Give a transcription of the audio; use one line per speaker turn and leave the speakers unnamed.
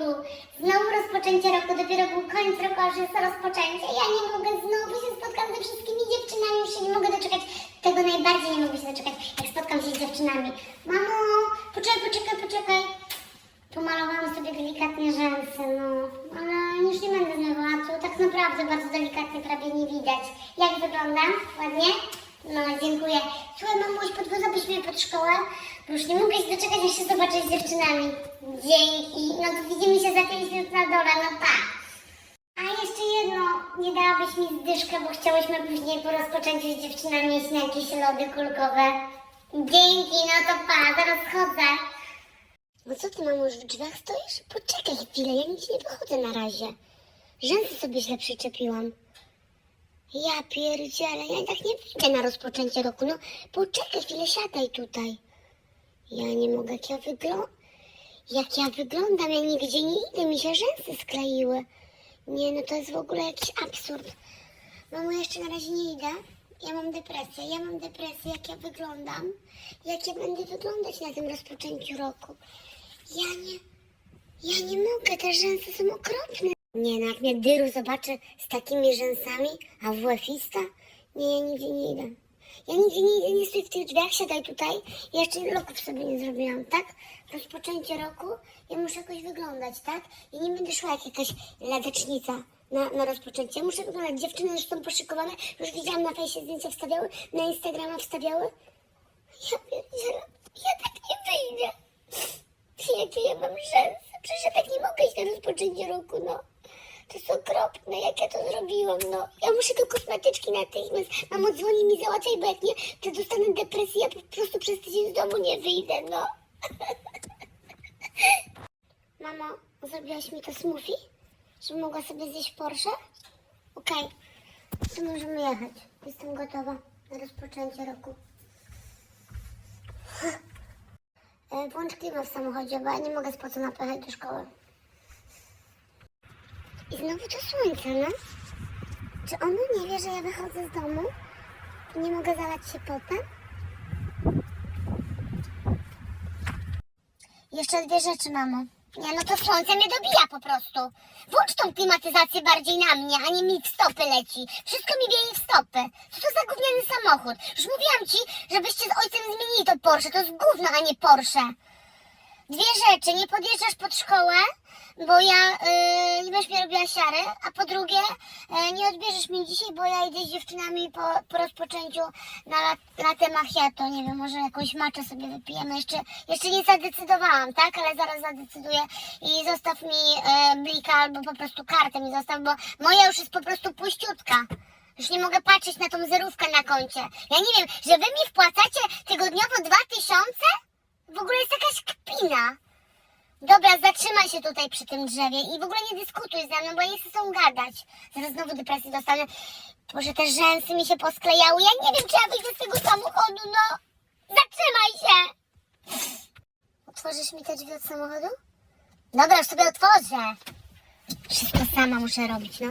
Ojejku, znowu rozpoczęcie roku, dopiero był koniec roku, a już jest rozpoczęcie. Ja nie mogę, znowu się spotkam ze wszystkimi dziewczynami, już się nie mogę doczekać. Tego najbardziej nie mogę się doczekać, jak spotkam się z dziewczynami. Mamo, poczekaj, poczekaj, poczekaj. Pomalowałam sobie delikatnie rzęsy, no, ale już nie będę zmywała, tu tak naprawdę bardzo delikatnie prawie nie widać. Jak wyglądam? Ładnie? No, dziękuję. Słuchaj, mamuś, podwozabyś mnie pod szkołę? Już nie mogę się doczekać, aż się zobaczę z dziewczynami. Dzięki. No to widzimy się za 5 minut na dole, no pa. A jeszcze jedno, nie dałabyś mi zdyszkę, bo chciałyśmy później po rozpoczęciu z dziewczynami jeść na jakieś lody kulkowe. Dzięki, no to pa, zaraz chodzę. No co ty, mamo, już w drzwiach stoisz? Poczekaj chwilę, ja nigdzie nie wychodzę na razie. Rzęsy sobie źle przyczepiłam. Ja pierdzielę, ja i tak nie wyjdę na rozpoczęcie roku. No, poczekaj chwilę, siadaj tutaj. Ja nie mogę, jak ja wyglądam. Jak ja wyglądam, ja nigdzie nie idę, mi się rzęsy skleiły. Nie, no to jest w ogóle jakiś absurd. Mamo, jeszcze na razie nie idę. Ja mam depresję, ja mam depresję, jak ja wyglądam. Jak ja będę wyglądać na tym rozpoczęciu roku. Ja nie, ja nie mogę, te rzęsy są okropne. Nie no, jak mnie Dyru zobaczy z takimi rzęsami, a WF-ista, nie, ja nigdzie nie idę. Ja nigdzie nie nie stój w tych drzwiach, siadaj tutaj. Ja jeszcze loków sobie nie zrobiłam, tak? Rozpoczęcie roku, ja muszę jakoś wyglądać, tak? Ja nie będę szła jak jakaś ladecznica na, na rozpoczęcie. Ja muszę wyglądać. Dziewczyny już są poszykowane, już widziałam na fejsie zdjęcia wstawiały, na Instagrama wstawiały. Ja pierdzielę, ja tak nie wyjdę. Jakie ja mam rzęsy? Przecież ja tak nie mogę iść na rozpoczęcie roku, no. To jest okropne, jak ja to zrobiłam, no. Ja muszę do kosmetyczki natychmiast. Mamo, dzwoni mi, załatwiaj, bo jak nie, to dostanę depresję, ja po prostu przez tydzień z domu nie wyjdę, no. Mamo, zrobiłaś mi to smoothie? Żebym mogła sobie zjeść Porsche? Okej, to możemy jechać. Jestem gotowa na rozpoczęcie roku. E, Włącz klimat w samochodzie, bo ja nie mogę spocona pojechać do szkoły. I znowu to słońce, no? Czy ono nie wie, że ja wychodzę z domu i nie mogę zalać się potem? Jeszcze dwie rzeczy, mamo. Nie, no to słońce mnie dobija po prostu. Włącz tą klimatyzację bardziej na mnie, a nie mi w stopy leci. Wszystko mi wieje w stopy. Co to za gówniany samochód? Już mówiłam ci, żebyście z ojcem zmienili to Porsche. To jest gówno, a nie Porsche. Dwie rzeczy. Nie podjeżdżasz pod szkołę, bo ja yy, nie będziesz mi robiła siary. A po drugie, yy, nie odbierzesz mnie dzisiaj, bo ja idę z dziewczynami po, po rozpoczęciu na lat, latte macchiato. Nie wiem, może jakąś maczę sobie wypijemy. Jeszcze, jeszcze nie zadecydowałam, tak? Ale zaraz zadecyduję i zostaw mi yy, blika albo po prostu kartę mi zostaw, bo moja już jest po prostu puściutka. Już nie mogę patrzeć na tą zerówkę na koncie. Ja nie wiem, że wy mi wpłacacie tygodniowo dwa tysiące? W ogóle jest jakaś kpina. Dobra, tutaj przy tym drzewie i w ogóle nie dyskutuj ze mną, bo ja nie chcę z gadać. Zaraz znowu depresję dostanę. Boże, te rzęsy mi się posklejały. Ja nie wiem, czy ja wyjdę z tego samochodu, no. Zatrzymaj się! Otworzysz mi te drzwi od samochodu? Dobra, już sobie otworzę. Wszystko sama muszę robić, no.